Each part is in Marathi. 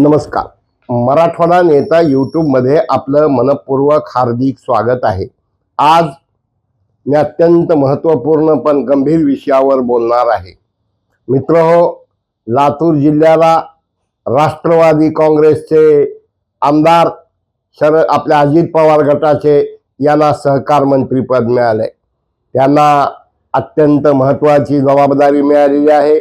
नमस्कार. मराठवाडा नेता यूट्यूबमध्ये आपलं मनपूर्वक हार्दिक स्वागत आहे. आज मी अत्यंत महत्त्वपूर्ण पण गंभीर विषयावर बोलणार आहे. मित्र हो लातूर जिल्ह्याला राष्ट्रवादी काँग्रेसचे आमदार शर आपल्या अजित पवार गटाचे यांना सहकार मंत्रीपद मिळाले त्यांना अत्यंत महत्त्वाची जबाबदारी मिळालेली आहे.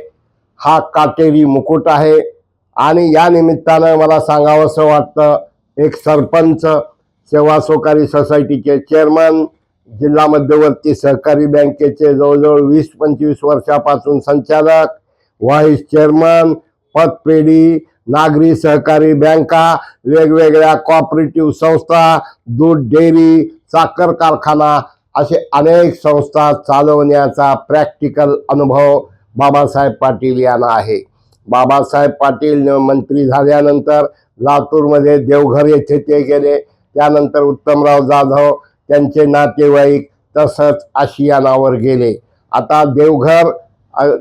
हा काटेरी मुकुट आहे. आणि या निमित्तानं मला सांगावंसं वाटतं एक सरपंच सेवा सहकारी सोसायटीचे चेअरमन जिल्हा मध्यवर्ती सहकारी बँकेचे जवळजवळ वीस पंचवीस वर्षापासून संचालक व्हाईस चेअरमन पतपेढी नागरी सहकारी बँका वेगवेगळ्या कॉपरेटिव्ह संस्था दूध डेअरी साखर कारखाना असे अनेक संस्था चालवण्याचा प्रॅक्टिकल अनुभव बाबासाहेब पाटील यांना आहे. बाबासाहेब पाटील मंत्री झाल्यानंतर लातूरमध्ये देवघर येथे ते गेले. त्यानंतर उत्तमराव जाधव त्यांचे नातेवाईक तसंच आशियानावर गेले. आता देवघर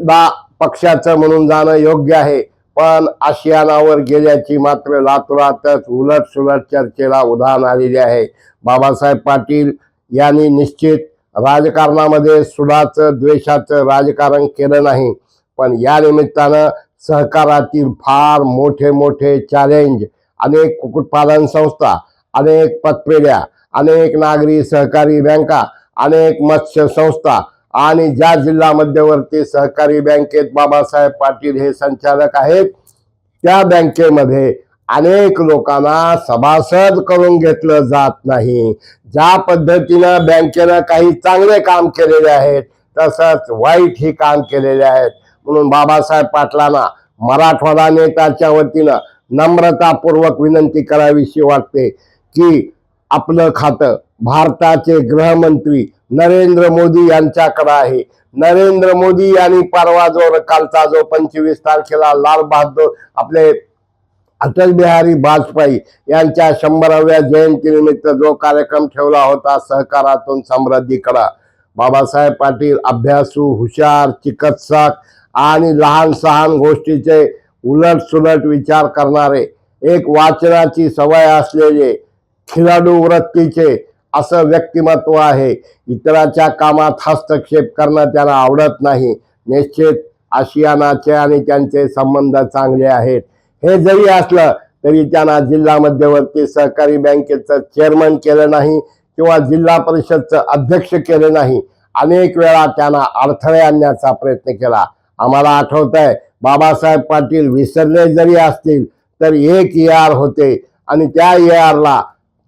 दा पक्षाचं म्हणून जाणं योग्य आहे पण आशियानावर गेल्याची मात्र लातूरातच उलट सुलट चर्चेला उधाण आलेले आहे. बाबासाहेब पाटील यांनी निश्चित राजकारणामध्ये सुडाचं द्वेषाचं राजकारण केलं नाही. पण या निमित्तानं सहकारातील फार मोठे मोठे चॅलेंज अनेक कुक्कुटपालन संस्था अनेक पतपेढ्या अनेक नागरी सहकारी बँका अनेक मत्स्य संस्था आणि ज्या जिल्हा मध्यवर्ती सहकारी बँकेत बाबासाहेब पाटील हे संचालक आहेत त्या बँकेमध्ये अनेक लोकांना सभासद करून घेतलं जात नाही. ज्या पद्धतीनं बँकेनं काही चांगले काम केलेले आहेत तसंच वाईट ही काम केलेले आहेत. म्हणून बाबासाहेब पाटलांना मराठवाडा नेत्याच्या वतीनं नम्रतापूर्वक विनंती करावीशी वाटते की आपलं खातं भारताचे गृहमंत्री नरेंद्र मोदी यांच्याकडे आहे. नरेंद्र मोदी यांनी परवा जो कालचा जो पंचवीस तारखेला लाल बहादूर आपले अटल बिहारी वाजपेयी यांच्या शंभराव्या जयंतीनिमित्त जो कार्यक्रम ठेवला होता सहकारातून समृद्धीकडा बाबासाहेब पाटील अभ्यासू हुशार चिकित्सक आणि लहान सहान गोष्टीचे उलट सुलट विचार करणारे एक वाचनाची सवय असलेले खिलाडू वृत्तीचे असं व्यक्तिमत्व आहे. इतराच्या कामात हस्तक्षेप करणं त्यांना आवडत नाही. निश्चित आशियानाचे आणि त्यांचे संबंध चांगले आहेत. हे जरी असलं तरी त्यांना जिल्हा मध्यवर्ती सहकारी बँकेचं चेअरमन केलं नाही किंवा जिल्हा परिषदचं अध्यक्ष केले नाही. अनेक वेळा त्यांना अडथळे आणण्याचा प्रयत्न केला. आम्हाला आठवत आहे बाबासाहेब पाटील विसरले जरी असतील तर एक यार होते. आणि त्या यारला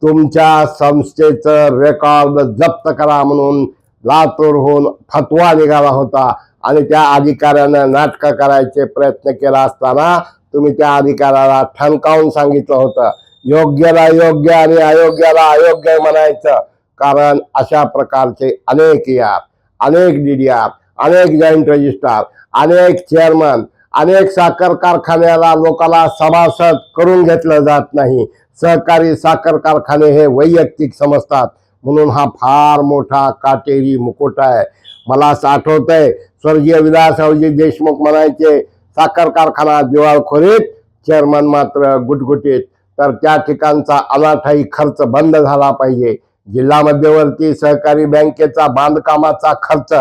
तुमच्या संस्थेचं रेकॉर्ड जप्त करा म्हणून लातूरहून फतवा निघाला होता. आणि त्या अधिकाऱ्यानं नाटकं करायचे प्रयत्न केला असताना तुम्ही त्या अधिकाऱ्याला ठणकावून सांगितलं होतं. योग्याला योग्य आणि अयोग्याला अयोग्य म्हणायचं. कारण अशा प्रकारचे अनेक यार अनेक डी डी आर अनेक जॉईंट रजिस्ट्रार अनेक चेअरमन अनेक साखर कारखान्याला लोकांना सभासद करून घेतलं जात नाही. सहकारी साखर कारखाने हे वैयक्तिक समजतात. म्हणून हा फार मोठा काटेरी मुकुट आहे. मला असं आठवत आहे स्वर्गीय विलासरावजी देशमुख म्हणायचे साखर कारखाना दिवाळखोरीत चेअरमन मात्र गुटगुटीत. तर त्या ठिकाणचा अनाठाई खर्च बंद झाला पाहिजे. जिल्हा मध्यवर्ती सहकारी बँकेचा बांधकामाचा खर्च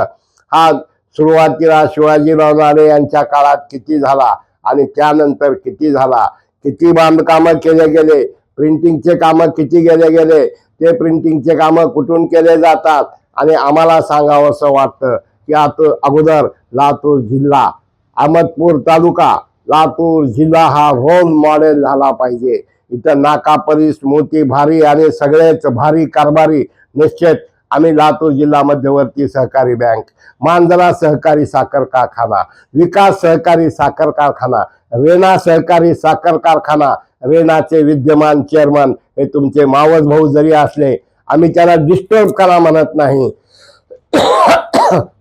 हा सुरुवातीला शिवाजीराव नारे यांच्या काळात किती झाला आणि त्यानंतर किती झाला? किती बांधकामं केले गेले? प्रिंटिंगचे कामं किती गेले गेले? ते प्रिंटिंगचे कामं कुठून केले जातात? आणि आम्हाला सांगावंसं वाटतं की आता अगोदर लातूर जिल्हा अहमदपूर तालुका लातूर जिल्हा हा रोल मॉडेल झाला पाहिजे. इथं नाकापरीस मोती भारी आणि सगळेच भारी कारभारी निश्चित आम्ही लातूर जिल्हा मध्यवर्ती सहकारी बँक मांजरा सहकारी साखर कारखाना विकास सहकारी साखर कारखाना रेणा सहकारी साखर कारखाना रेणाचे विद्यमान चेअरमन हे तुमचे मावस भाऊ जरी असले आम्ही त्याला डिस्टर्ब करा म्हणत नाही.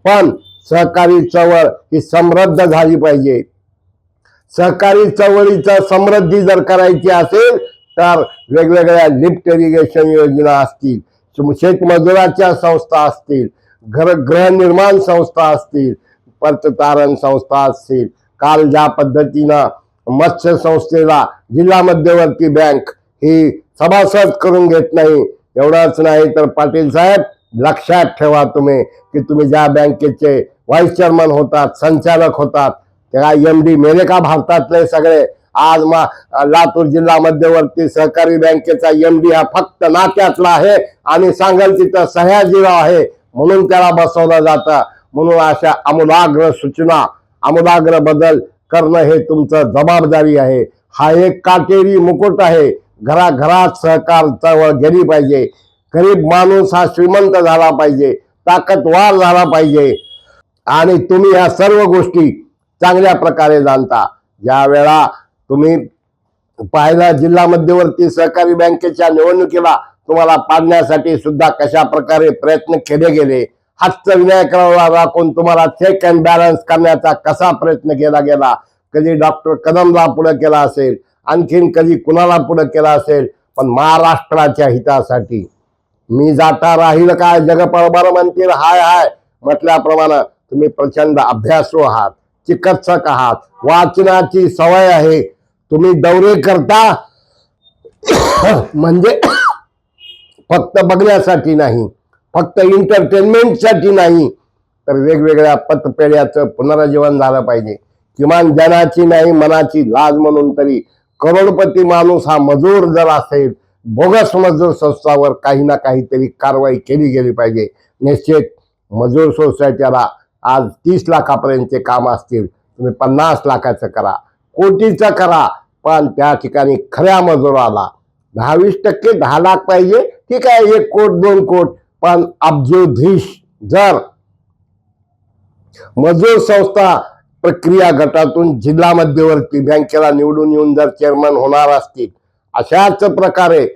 पण सहकारी चळवळ ही समृद्ध झाली पाहिजे. सहकारी चळवळीचं समृद्धी जर करायची असेल तर वेगवेगळ्या लिफ्ट इरिगेशन योजना असतील. शेतमजुराच्या संस्था असतील घर गृहनिर्माण संस्था असतील पततारण संस्था असतील काल ज्या पद्धतीनं मत्स्य संस्थेला जिल्हा मध्यवर्ती बँक ही सभासद करून घेत नाही एवढंच नाही तर पाटील साहेब लक्षात ठेवा तुम्ही की तुम्ही ज्या बँकेचे व्हाईस चेअरमन होतात संचालक होतात त्या एम डी मेले का भारतातले सगळे आज मा लातूर जिल्हा मध्यवर्ती सहकारी बँकेचा एम डी हा फक्त नात्यातला आहे आणि सांगेल तिथं सह्याजीराव आहे. म्हणून त्याला बसवलं जातं. म्हणून अशा आमूलाग्र सूचना आमूलाग्र बदल करणं हे तुमचं जबाबदारी आहे. हा एक काटेरी मुकुट आहे. घराघरात सहकार चळवळ गेली पाहिजे. गरीब माणूस हा श्रीमंत झाला पाहिजे. ताकदवार झाला पाहिजे. आणि तुम्ही ह्या सर्व गोष्टी चांगल्या प्रकारे जाणता. ज्या वेळा तुम्ही पाहिला जिल्हा मध्यवर्ती सहकारी बँकेच्या निवडणुकीला तुम्हाला पाडण्यासाठी सुद्धा कशा प्रकारे प्रयत्न केले गेले? हातचं विनायकरावला राखून तुम्हाला चेक अँड बॅलन्स करण्याचा कसा प्रयत्न केला गेला? कधी डॉक्टर कदमला पुढे केला असेल? आणखीन कधी कुणाला पुढे केला असेल? पण महाराष्ट्राच्या हितासाठी. मी जाता राहील काय? जगपळ बरं म्हणतील हाय हाय म्हटल्याप्रमाणे तुम्ही प्रचंड अभ्यासू आहात चिकित्सक आहात वाचनाची सवय आहे. तुम्ही दौरे करता म्हणजे फक्त बघण्यासाठी नाही फक्त एंटरटेनमेंटसाठी नाही तर वेगवेगळ्या पतपेढ्याचं पुनरुज्जीवन झालं पाहिजे. किमान जनाची नाही मनाची लाज म्हणून तरी करोडपती माणूस हा मजूर जर असेल बोगस मजूर संस्थावर काही ना काहीतरी कारवाई केली गेली पाहिजे. निश्चित मजूर सोसायटीला आज तीस लाखापर्यंतचे काम असतील तुम्ही पन्नास लाखाचं करा कोटीचं करा पण त्या ठिकाणी खऱ्या मजुराला दहावीस टक्के दहा लाख पाहिजे. ठीक आहे एक कोट दोन कोट पण अब्जोधीश जर मजूर संस्था प्रक्रिया गटातून जिल्हा मध्यवर्ती बँकेला निवडून येऊन जर चेअरमन होणार असतील अशाच प्रकारे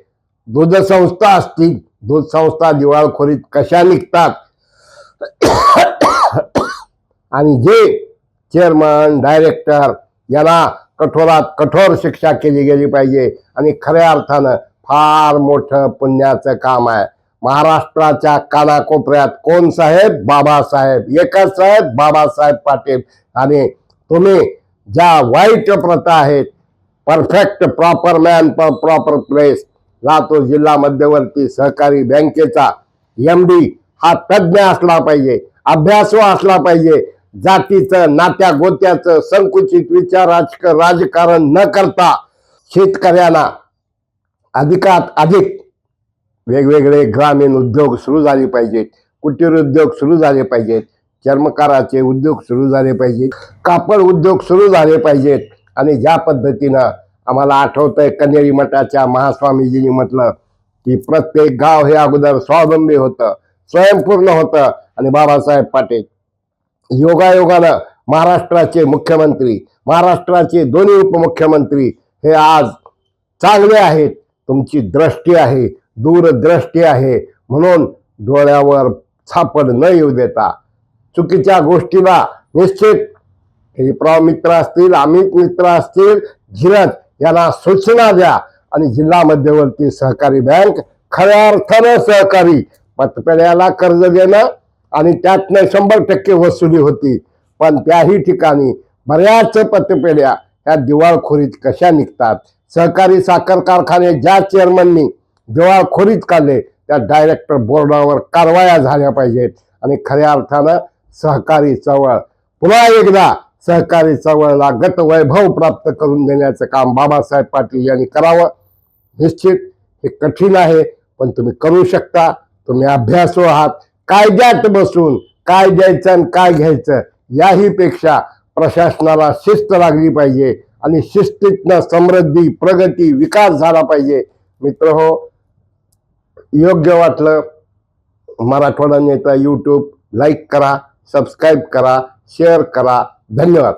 दूध संस्था असतील दूध संस्था दिवाळखोरीत कशा निघतात? आणि जे चेअरमन डायरेक्टर यांना कठोरात कठोर शिक्षा केली गेली पाहिजे. आणि खऱ्या अर्थानं फार मोठं पुण्याचं काम आहे. महाराष्ट्राच्या कानाकोपऱ्यात कोण साहेब? बाबासाहेब. एकच साहेब बाबासाहेब पाटील. आणि तुम्ही ज्या वाईट प्रथा आहेत perfect proper man proper place Latur जिल्हा मध्यवर्ती सहकारी बँकेचा एम डी हा तज्ज्ञ असला पाहिजे अभ्यासू असला पाहिजे जातीचं नात्या गोत्याचं संकुचित विचार राजकारण न करता शेतकऱ्यांना अधिकात अधिक वेगवेगळे ग्रामीण उद्योग सुरू झाले पाहिजेत. कुटीर उद्योग सुरू झाले पाहिजेत. चर्मकाराचे उद्योग सुरू झाले पाहिजेत. कापड उद्योग सुरू झाले पाहिजेत. आणि ज्या पद्धतीनं आम्हाला आठवतंय कन्हेरी मठाच्या महास्वामीजींनी म्हटलं की प्रत्येक गाव हे अगोदर स्वावलंबी होतं स्वयंपूर्ण होतं. आणि बाबासाहेब पाटील योगायोगानं महाराष्ट्राचे मुख्यमंत्री महाराष्ट्राचे दोन्ही उपमुख्यमंत्री हे आज चांगले आहेत. तुमची दृष्टी आहे दूरदृष्टी आहे. म्हणून डोळ्यावर छापड न येऊ देता चुकीच्या गोष्टीला निश्चित हेप्रॉ मित्र असतील अमित मित्र असतील धीरज यांना सूचना द्या. आणि जिल्हा मध्यवर्ती सहकारी बँक खऱ्या अर्थानं सहकारी. पतपेढ्याला कर्ज देणं आणि त्यातनं शंभर टक्के वसुली होती. पण त्याही ठिकाणी बऱ्याच पतपेढ्या ह्या दिवाळखोरीत कशा निघतात? सहकारी साखर कारखाने ज्या चेअरमननी दिवाळखोरीत काढले त्या डायरेक्टर बोर्डावर कारवाया झाल्या पाहिजेत. आणि खऱ्या अर्थानं सहकारी चळवळ पुन्हा एकदा सहकारी चळवळला गत वैभव प्राप्त करून देण्याचं काम बाबासाहेब पाटील यांनी करावं. निश्चित हे कठीण आहे पण तुम्ही करू शकता तुम्ही अभ्यासू आहात. कायद्यात बसून काय द्यायचं आणि काय घ्यायचं याही पेक्षा प्रशासनाला शिस्त लागली पाहिजे आणि शिस्तीतनं समृद्धी प्रगती विकास झाला पाहिजे. मित्र हो योग्य वाटलं मराठवाडा नेता यूट्यूब लाईक करा सबस्क्राईब करा शेअर करा. धन्यवाद.